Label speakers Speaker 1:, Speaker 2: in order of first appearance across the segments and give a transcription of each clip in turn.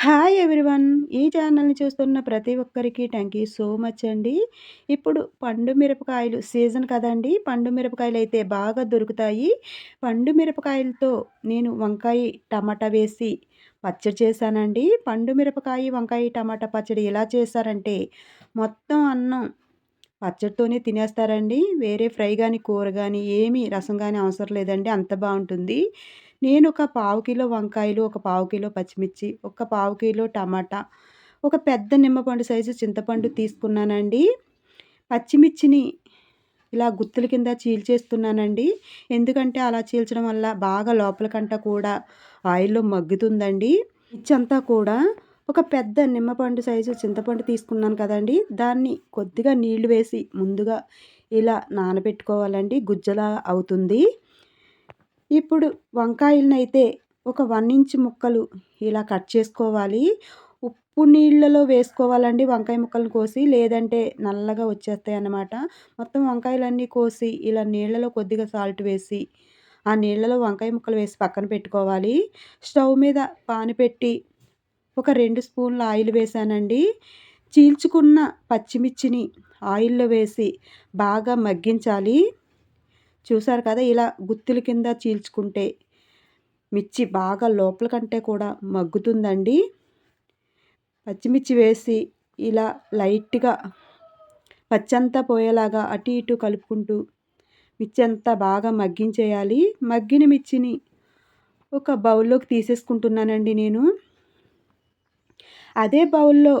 Speaker 1: Hi everyone. ఈ ఛానల్ని చూస్తున్న ప్రతి ఒక్కరికి థ్యాంక్ యూ సో మచ్ అండి. ఇప్పుడు పండు మిరపకాయలు సీజన్ కదండి. పండు మిరపకాయలు అయితే బాగా దొరుకుతాయి. పండు మిరపకాయలతో నేను వంకాయ టమాటా వేసి పచ్చడి చేశానండి. పండు మిరపకాయ వంకాయ టమాటా పచ్చడి ఎలా చేశారంటే మొత్తం అన్నం పచ్చడితోనే తినేస్తారండి. వేరే ఫ్రై కానీ కూర కానీ ఏమీ రసం కానీ అవసరం లేదండి. అంత బాగుంటుంది. నేను ఒక పావు కిలో వంకాయలు ఒక పావు కిలో పచ్చిమిర్చి ఒక పావు కిలో టమాటా ఒక పెద్ద నిమ్మపండు సైజు చింతపండు తీసుకున్నానండి. పచ్చిమిర్చిని ఇలా గుత్తుల కింద చీల్చేస్తున్నానండి. ఎందుకంటే అలా చీల్చడం వల్ల బాగా లోపలికంట కూడా ఆయిల్లో మగ్గుతుందండి. అంతా కూడా ఒక పెద్ద నిమ్మపండు సైజు చింతపండు తీసుకున్నాను కదండి. దాన్ని కొద్దిగా నీళ్ళు వేసి ముందుగా ఇలా నానబెట్టుకోవాలండి. గుజ్జలా అవుతుంది. ఇప్పుడు వంకాయలనైతే అయితే ఒక వన్ ఇంచ్ ముక్కలు ఇలా కట్ చేసుకోవాలి. ఉప్పు నీళ్ళలో వేసుకోవాలండి వంకాయ ముక్కలను కోసి లేదంటే నల్లగా వచ్చేస్తాయి అన్నమాట. మొత్తం వంకాయలన్నీ కోసి ఇలా నీళ్ళలో కొద్దిగా సాల్ట్ వేసి ఆ నీళ్ళలో వంకాయ ముక్కలు వేసి పక్కన పెట్టుకోవాలి. స్టవ్ మీద పాను పెట్టి ఒక రెండు స్పూన్ల ఆయిల్ వేసానండి. చీల్చుకున్న పచ్చిమిర్చిని ఆయిల్లో వేసి బాగా మగ్గించాలి. చూసారు కదా ఇలా గుత్తుల కింద చీల్చుకుంటే మిర్చి బాగా లోపల కంటే కూడా మగ్గుతుందండి. పచ్చిమిర్చి వేసి ఇలా లైట్గా పచ్చంతా పోయేలాగా అటు ఇటు కలుపుకుంటూ మిర్చి అంతా బాగా మగ్గించేయాలి. మగ్గిన మిర్చిని ఒక బౌల్లోకి తీసేసుకుంటున్నానండి నేను. అదే బౌల్లో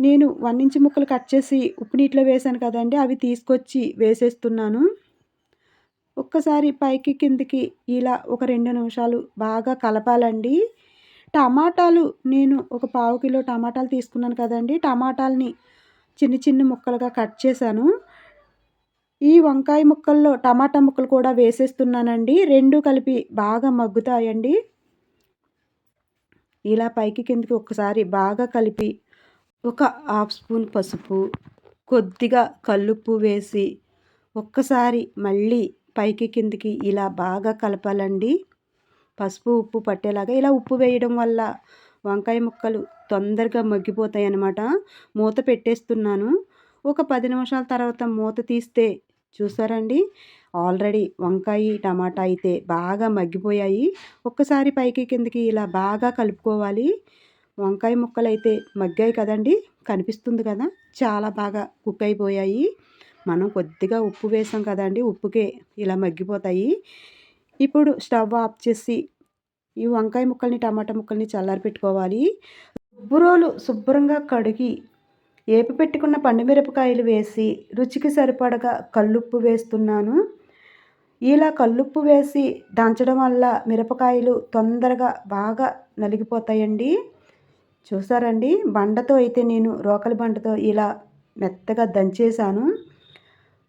Speaker 1: నేను వన్ ముక్కలు కట్ చేసి ఉప్పు నీటిలో వేసాను కదండి అవి తీసుకొచ్చి వేసేస్తున్నాను. ఒక్కసారి పైకి కిందికి ఇలా ఒక రెండు నిమిషాలు బాగా కలపాలండి. టమాటాలు నేను ఒక పావు కిలో టమాటాలు తీసుకున్నాను కదండి. టమాటాలని చిన్న చిన్న ముక్కలుగా కట్ చేశాను. ఈ వంకాయ ముక్కల్లో టమాటా ముక్కలు కూడా వేసేస్తున్నానండి. రెండు కలిపి బాగా మగ్గుతాయండి. ఇలా పైకి కిందికి ఒకసారి బాగా కలిపి ఒక హాఫ్ స్పూన్ పసుపు కొద్దిగా కల్లుప్పు వేసి ఒక్కసారి మళ్ళీ పైకి కిందికి ఇలా బాగా కలపాలండి. పసుపు ఉప్పు పట్టేలాగా ఇలా ఉప్పు వేయడం వల్ల వంకాయ ముక్కలు తొందరగా మగ్గిపోతాయి అన్నమాట మూత పెట్టేస్తున్నాను. ఒక పది నిమిషాల తర్వాత మూత తీస్తే చూసారండి? ఆల్రెడీ వంకాయ టమాటా అయితే బాగా మగ్గిపోయాయి. ఒక్కసారి పైకి కిందికి ఇలా బాగా కలుపుకోవాలి. వంకాయ ముక్కలు అయితే మగ్గాయి కదండి? కనిపిస్తుంది కదా? చాలా బాగా కుక్ అయిపోయాయి. మనం కొద్దిగా ఉప్పు వేసాం కదండి ఉప్పుకే ఇలా మగ్గిపోతాయి. ఇప్పుడు స్టవ్ ఆఫ్ చేసి ఈ వంకాయ ముక్కల్ని టమాటా ముక్కల్ని చల్లారి పెట్టుకోవాలి. ఉబ్బురోలు శుభ్రంగా కడిగి ఏపి పెట్టుకున్న పండుమిరపకాయలు వేసి రుచికి సరిపడగా కల్లుప్పు వేస్తున్నాను. ఇలా కల్లుప్పు వేసి దంచడం వల్ల మిరపకాయలు తొందరగా బాగా నలిగిపోతాయండి. చూసారండి? బండతో అయితే నేను రోకలి బండతో ఇలా మెత్తగా దంచేశాను.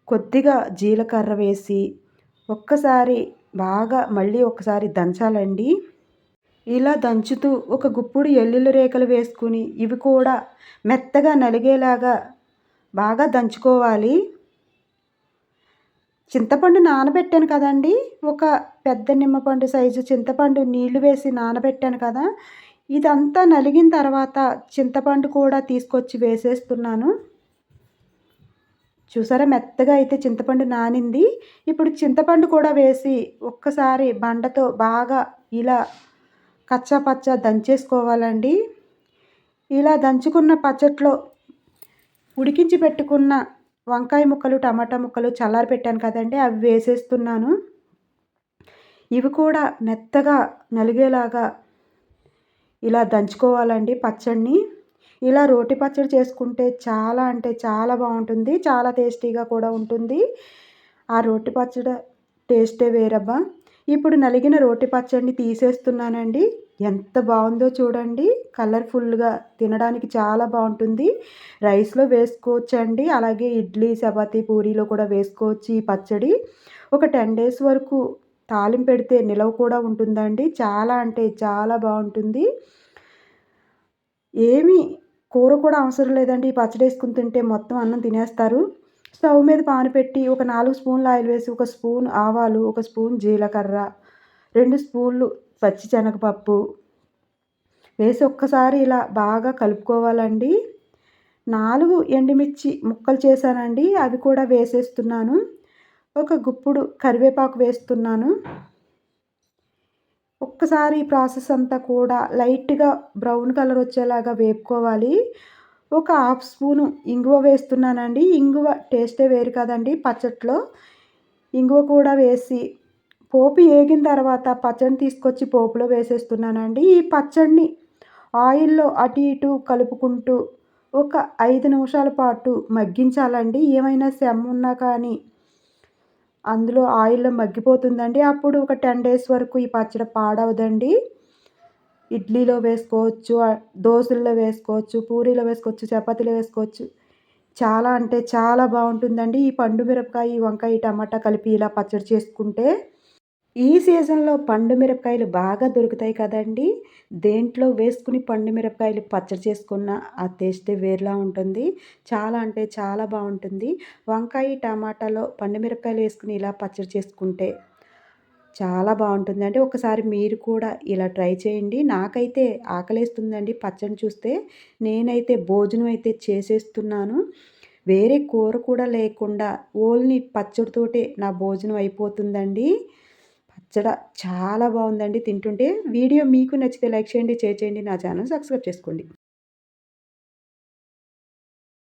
Speaker 1: కొద్దిగా జీలకర్ర వేసి ఒక్కసారి బాగా మళ్ళీ ఒకసారి దంచాలండి. ఇలా దంచుతూ ఒక గుప్పుడు ఎల్లుల్లి రేఖలు వేసుకుని ఇవి కూడా మెత్తగా నలిగేలాగా బాగా దంచుకోవాలి. చింతపండు నానబెట్టాను కదండి. ఒక పెద్ద నిమ్మపండు సైజు చింతపండు నీళ్ళు వేసి నానబెట్టాను కదా. ఇదంతా నలిగిన తర్వాత చింతపండు కూడా తీసుకొచ్చి వేసేస్తున్నాను. చూసారా? మెత్తగా అయితే చింతపండు నానింది. ఇప్పుడు చింతపండు కూడా వేసి ఒక్కసారి బండతో బాగా ఇలా కచ్చా పచ్చ దంచేసుకోవాలండి. ఇలా దంచుకున్న పచ్చట్లో ఉడికించి పెట్టుకున్న వంకాయ ముక్కలు టమాటా ముక్కలు చల్లారి పెట్టాను కదండి అవి వేసేస్తున్నాను. ఇవి కూడా మెత్తగా నలిగేలాగా ఇలా దంచుకోవాలండి పచ్చడిని. ఇలా రోటి పచ్చడి చేసుకుంటే చాలా అంటే చాలా బాగుంటుంది చాలా టేస్టీగా కూడా ఉంటుంది. ఆ రోటి పచ్చడి టేస్టే వేరబ్బా. ఇప్పుడు నలిగిన రోటి పచ్చడిని తీసేస్తున్నానండి. ఎంత బాగుందో చూడండి. కలర్ఫుల్గా తినడానికి చాలా బాగుంటుంది. రైస్లో వేసుకోవచ్చండి. అలాగే ఇడ్లీ చపాతీ పూరీలో కూడా వేసుకోవచ్చు ఈ పచ్చడి. ఒక టెన్ డేస్ వరకు తాలిం పెడితే నిలవ కూడా ఉంటుందండి. చాలా అంటే చాలా బాగుంటుంది. ఏమి కూర కూడా అవసరం లేదండి. ఈ పచ్చడి వేసుకుని తింటే మొత్తం అన్నం తినేస్తారు. స్టవ్ మీద పాను పెట్టి ఒక నాలుగు స్పూన్లు ఆయిల్ వేసి ఒక స్పూన్ ఆవాలు ఒక స్పూన్ జీలకర్ర రెండు స్పూన్లు పచ్చి శనగపప్పు వేసి ఒక్కసారి ఇలా బాగా కలుపుకోవాలండి. నాలుగు ఎండుమిర్చి ముక్కలు చేశానండి. అవి కూడా వేసేస్తున్నాను. ఒక గుప్పుడు కరివేపాకు వేస్తున్నాను. ఒక్కసారి ఈ ప్రాసెస్ అంతా కూడా లైట్గా బ్రౌన్ కలర్ వచ్చేలాగా వేపుకోవాలి. ఒక హాఫ్ స్పూను ఇంగువ వేస్తున్నానండి. ఇంగువ టేస్టే వేరు కదండి పచ్చట్లో. ఇంగువ కూడా వేసి పోపు వేగిన తర్వాత పచ్చడిని తీసుకొచ్చి పోపులో వేసేస్తున్నానండి. ఈ పచ్చడిని ఆయిల్లో అటు ఇటు కలుపుకుంటూ ఒక ఐదు నిమిషాల పాటు మగ్గించాలండి. ఏమైనా సెమ్ ఉన్నా కానీ అందులో ఆయిల్లో మగ్గిపోతుందండి. అప్పుడు ఒక టెన్ డేస్ వరకు ఈ పచ్చడి పాడవదండి. ఇడ్లీలో వేసుకోవచ్చు దోశల్లో వేసుకోవచ్చు పూరీలో వేసుకోవచ్చు చపాతీలో వేసుకోవచ్చు. చాలా అంటే చాలా బాగుంటుందండి. ఈ పండు మిరపకాయ ఈ వంకాయ టమాటా కలిపి ఇలా పచ్చడి చేసుకుంటే ఈ సీజన్లో పండు మిరపకాయలు బాగా దొరుకుతాయి కదండి. దేంట్లో వేసుకుని పండు మిరపకాయలు పచ్చడి చేసుకున్న ఆ టేస్టే వేరులా ఉంటుంది. చాలా అంటే చాలా బాగుంటుంది. వంకాయ టమాటాలో పండు మిరపకాయలు వేసుకుని ఇలా పచ్చడి చేసుకుంటే చాలా బాగుంటుంది. అంటే ఒకసారి మీరు కూడా ఇలా ట్రై చేయండి. నాకైతే ఆకలేస్తుందండి పచ్చడి చూస్తే. నేనైతే భోజనం అయితే చేసేస్తున్నాను. వేరే కూర కూడా లేకుండా ఓన్లీ పచ్చడితోటే నా భోజనం అయిపోతుందండి. పచ్చడ చాలా బాగుందండి. తింటుంటే వీడియో మీకు నచ్చితే లైక్ చేయండి షేర్ చేయండి నా ఛానల్ సబ్స్క్రైబ్ చేసుకోండి.